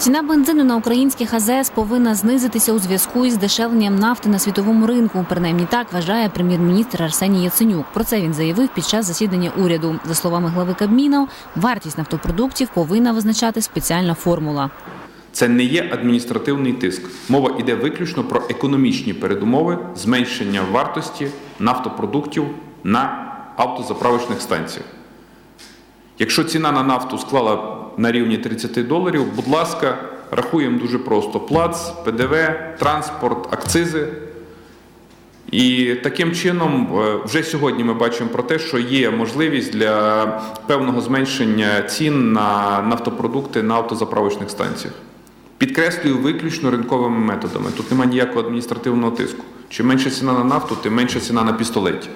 Ціна бензину на українських АЗС повинна знизитися у зв'язку із дешевленням нафти на світовому ринку. Принаймні так вважає прем'єр-міністр Арсеній Яценюк. Про це він заявив під час засідання уряду. За словами глави Кабміна, вартість нафтопродуктів повинна визначати спеціальна формула. Це не є адміністративний тиск. Мова йде виключно про економічні передумови зменшення вартості нафтопродуктів на автозаправочних станціях. Якщо ціна на нафту склала на рівні 30 доларів, будь ласка, рахуємо дуже просто: плац, ПДВ, транспорт, акцизи. І таким чином, е, вже сьогодні ми бачимо про те, що є можливість для певного зменшення цін на нафтопродукти на автозаправочних станціях. Підкреслюю виключно ринковими методами. Тут немає ніякого адміністративного тиску. Чим менша ціна на нафту, тим менша ціна на пістолеті.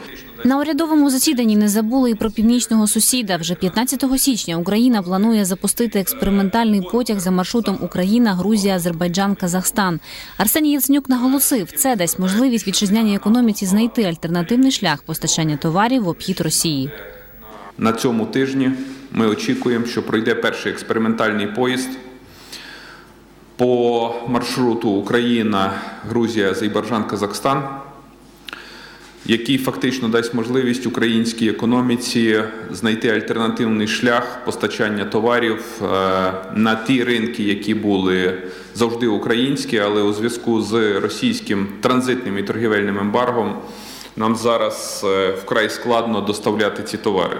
На урядовому засіданні не забули і про північного сусіда. Вже 15 січня Україна планує запустити експериментальний потяг за маршрутом Україна, Грузія, Азербайджан, Казахстан. Арсеній Яценюк наголосив, це дасть можливість вітчизняній економіці знайти альтернативний шлях постачання товарів в обхід Росії. На цьому тижні ми очікуємо, що пройде перший експериментальний поїзд по маршруту Україна, Грузія, Азербайджан, Казахстан, який фактично дасть можливість українській економіці знайти альтернативний шлях постачання товарів е, на ті ринки, які були завжди українські, але у зв'язку з російським транзитним і торгівельним ембаргом нам зараз е, вкрай складно доставляти ці товари.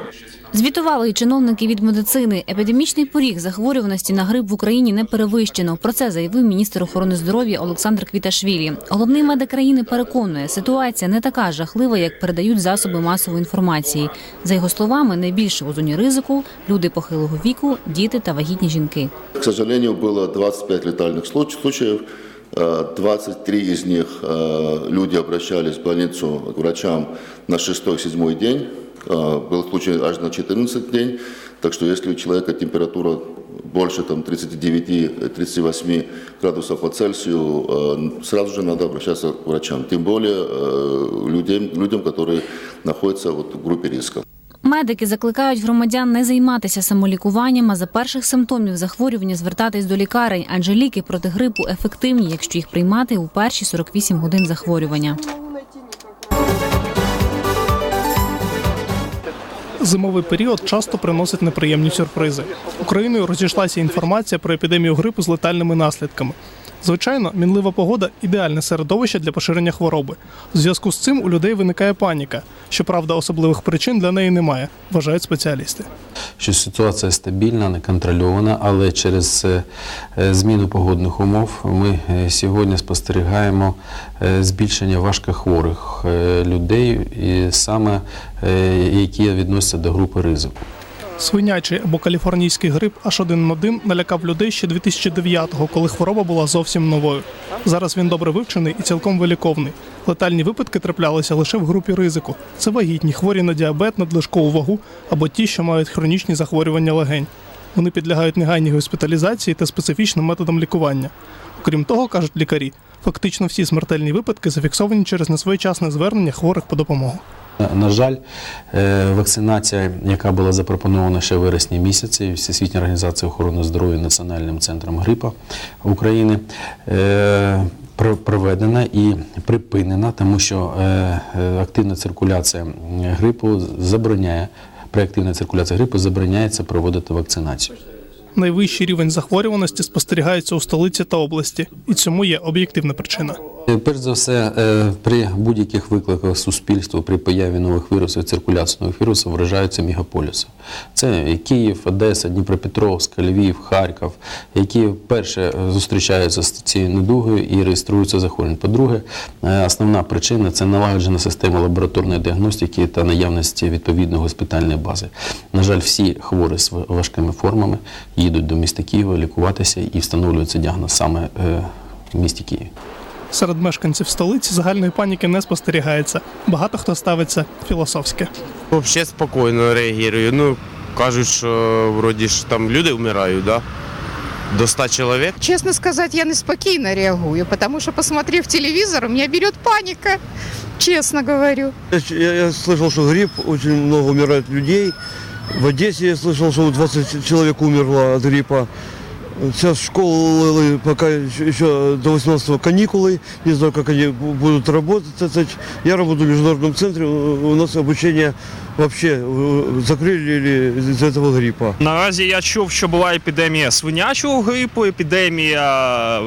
Звітували і чиновники від медицини. Епідемічний поріг захворюваності на грип в Україні не перевищено. Про це заявив міністр охорони здоров'я Олександр Квіташвілі. Головний медик країни переконує, ситуація не така жахлива, як передають засоби масової інформації. За його словами, найбільше у зоні ризику люди похилого віку, діти та вагітні жінки. К сожалению, было 25 летальных случ- случаев. Э, 23 из них э, люди обращались в больницу к врачам на 6-7 день. Э, Был случай аж на 14 день. Так что если у человека температура больше там, 39-38 градусов по Цельсию, э, сразу же надо обращаться к врачам. Тем более э, людям, людям которые находятся вот, в группе риска. Медики закликають громадян не займатися самолікуванням, а за перших симптомів захворювання звертатись до лікарень, адже ліки проти грипу ефективні, якщо їх приймати у перші 48 годин захворювання. Зимовий період часто приносить неприємні сюрпризи. Україною розійшлася інформація про епідемію грипу з летальними наслідками. Звичайно, мінлива погода ідеальне середовище для поширення хвороби. У зв'язку з цим у людей виникає паніка. Щоправда, особливих причин для неї немає, вважають спеціалісти. Що ситуація стабільна, неконтрольована, але через е, е, зміну погодних умов ми е, сьогодні спостерігаємо збільшення важкохворих людей, саме які відносяться до групи ризику. Свинячий або каліфорнійський грип H1N1 налякав людей ще 2009-го, коли хвороба була зовсім новою. Зараз він добре вивчений і цілком виліковний. Летальні випадки траплялися лише в групі ризику. Це вагітні, хворі на діабет, надлишкову вагу або ті, що мають хронічні захворювання легень. Вони підлягають негайній госпіталізації та специфічним методам лікування. Окрім того, кажуть лікарі, фактично всі смертельні випадки зафіксовані через несвоєчасне звернення хворих по допомогу. На- жаль, е, вакцинація, яка була запропонована ще в вересні місяці Всесвітня організація охорони здоров'я Національним центром грипа України, е, проведена і припинена, тому що е, активна циркуляція грипу забороняє. При активній циркуляції грипу забороняється проводити вакцинацію. Найвищий рівень захворюваності спостерігається у столиці та області, і цьому є об'єктивна причина. Е, Перш за все, е, при будь-яких викликах суспільства, при появі нових вірусів, циркуляції нових вірусів вражаються мегаполіси. Це Київ, Одеса, Дніпропетровськ, Львів, Харків, які вперше е, зустрічаються з цією недугою і реєструються захворювання. По-друге, основна причина це налагоджена система лабораторної діагностики та наявності відповідної госпітальної бази. На жаль, всі хворі з важкими формами їдуть до міста Києва лікуватися і встановлюється діагноз саме в місті Києві. Серед мешканців столиці загальної паніки не спостерігається. Багато хто ставиться філософське. Взагалі спокійно реагую. Ну, кажуть, що вроді ж там люди вмирають, да? До 100 чоловік. Честно сказать, я неспокойно реагую, потому что, посмотрев телевизор, у меня берет паника, честно говорю. Я, я- я слышал, что грипп, очень много умирает людей. В Одессе я слышал, что 20 человек умерло от гриппа. Сейчас школы пока еще, еще до 18 каникулы. Не знаю, как они бу- будут работать. так сказать. Я работаю в международном центре. У у нас обучение вообще э, закрыли или из-за этого гриппа. Наразі я чув, що була епідемія свинячого грипу, епідемія е,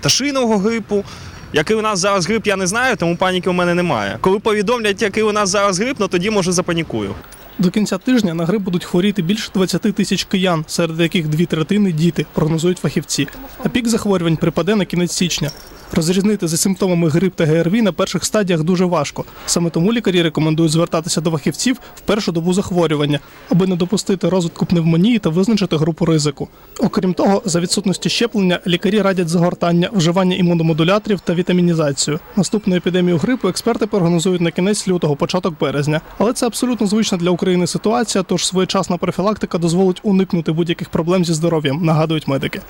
пташиного грипу. Який у нас зараз грип, я не знаю, тому паніки у мене немає. Коли повідомлять, який у нас зараз грип, ну тоді може запанікую. До кінця тижня на грип будуть хворіти більше 20 тисяч киян, серед яких дві третини діти, прогнозують фахівці. А пік захворювань припаде на кінець січня. Розрізнити за симптомами грип та ГРВІ на перших стадіях дуже важко. Саме тому лікарі рекомендують звертатися до фахівців в першу добу захворювання, аби не допустити розвитку пневмонії та визначити групу ризику. Окрім того, за відсутності щеплення лікарі радять загортання, вживання імуномодуляторів та вітамінізацію. Наступну епідемію грипу експерти прогнозують на кінець лютого, початок березня. Але це абсолютно звична для України ситуація, тож своєчасна профілактика дозволить уникнути будь-яких проблем зі здоров'ям, нагадують медики.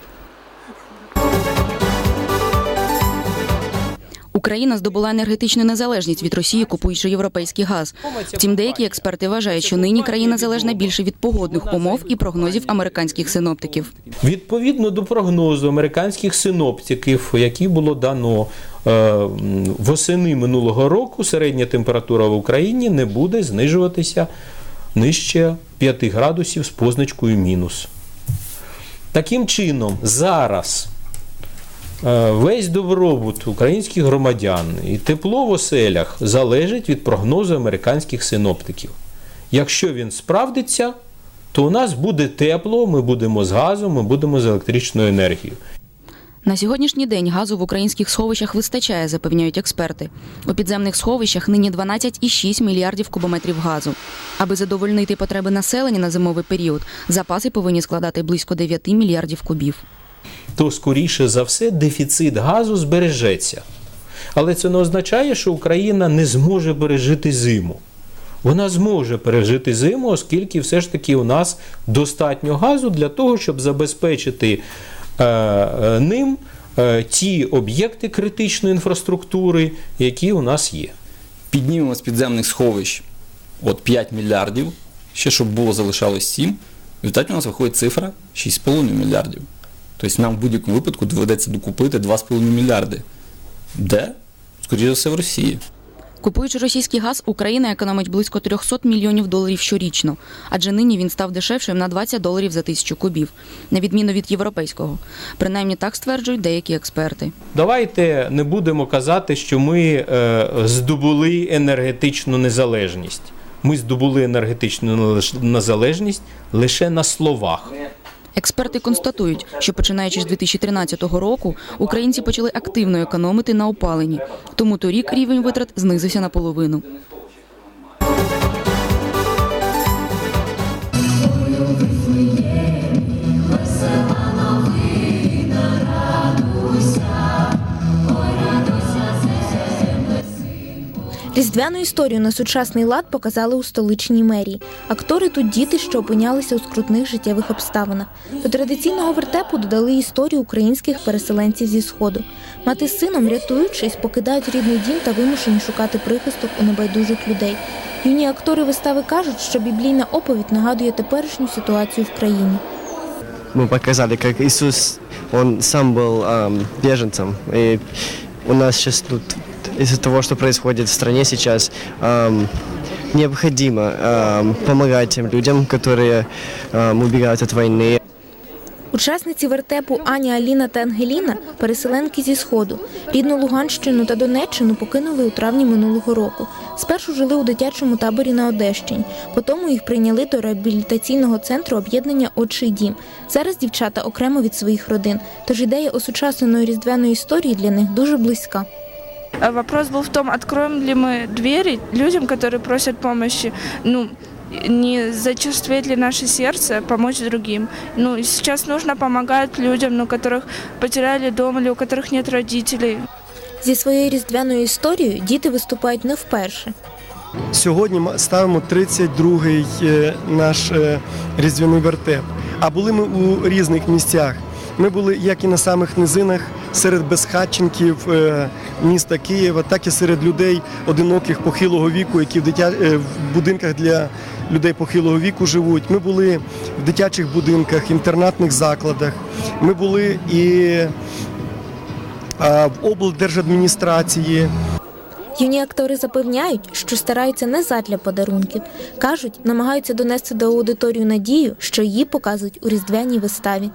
Україна здобула енергетичну незалежність від Росії, купуючи європейський газ. Втім, деякі експерти вважають, що нині країна залежна більше від погодних умов і прогнозів американських синоптиків. Відповідно до прогнозу американських синоптиків, які було дано е, восени минулого року, середня температура в Україні не буде знижуватися нижче 5 градусів з позначкою мінус. Таким чином, зараз весь добробут українських громадян і тепло в оселях залежить від прогнозу американських синоптиків. Якщо він справдиться, то у нас буде тепло, ми будемо з газом, ми будемо з електричною енергією. На сьогоднішній день газу в українських сховищах вистачає, запевняють експерти. У підземних сховищах нині 12,6 мільярдів кубометрів газу. Аби задовольнити потреби населення на зимовий період, запаси повинні складати близько 9 мільярдів кубів. То скоріше за все дефіцит газу збережеться. Але це не означає, що Україна не зможе пережити зиму. Вона зможе пережити зиму, оскільки все ж таки у нас достатньо газу для того, щоб забезпечити е, ним е, ті об'єкти критичної інфраструктури, які у нас є. піднімемо з підземних сховищ от 5 мільярдів, ще щоб було залишалось 7, в результаті у нас виходить цифра 6,5 мільярдів. Тобто нам в будь-якому випадку доведеться докупити 2,5 мільярди. Де? Скоріше за все, в Росії. Купуючи російський газ, Україна економить близько 300 мільйонів доларів щорічно, адже нині він став дешевшим на 20 доларів за тисячу кубів, на відміну від європейського. Принаймні так стверджують деякі експерти. Давайте не будемо казати, що ми е, здобули енергетичну незалежність. Ми здобули енергетичну незалежність лише на словах. Експерти констатують, що починаючи з 2013 року українці почали активно економити на опаленні, тому торік рівень витрат знизився наполовину. Різдвяну історію на сучасний лад показали у столичній мерії. Актори тут діти, що опинялися у скрутних життєвих обставинах. До традиційного вертепу додали історію українських переселенців зі сходу. Мати з сином, рятуючись, покидають рідний дім та вимушені шукати прихисток у небайдужих людей. Юні актори вистави кажуть, що біблійна оповідь нагадує теперішню ситуацію в країні. мы показали, как Иисус, он сам был ам, беженцем. И у нас сейчас тут, из-за того, что происходит в стране сейчас, ам, необходимо ам, помогать тем людям, которые ам, убегают от войны. Учасниці вертепу Аня, Аліна та Ангеліна переселенки зі сходу. Рідну Луганщину та Донеччину покинули у травні минулого року. Спершу жили у дитячому таборі на Одещині. Потім їх прийняли до реабілітаційного центру об'єднання Отчий дім. Зараз дівчата окремо від своїх родин. Тож ідея осучасненої різдвяної історії для них дуже близька. Вопрос был в том, откроем ли мы двери людям, которые просят помощи, ну, не зачувствует ли наше сердце помочь другим. Ну, и сейчас нужно помогать людям, ну, которых потеряли дом или у которых нет родителей. Зі своєю різдвяною історією діти виступають не вперше. Сьогодні ми ставимо 32-й е, наш е, різдвяний вертеп. А були ми у різних місцях. Ми були як і на самих низинах, серед безхатченків е, міста Києва, так і серед людей одиноких похилого віку, які в, дитя... е, в будинках для людей похилого віку живуть. Ми були в дитячих будинках, інтернатних закладах. Ми були і в облдержадміністрації. Юні актори запевняють, що стараються не задля подарунків. Кажуть, намагаються донести до аудиторію надію, що її показують у різдвяній виставі.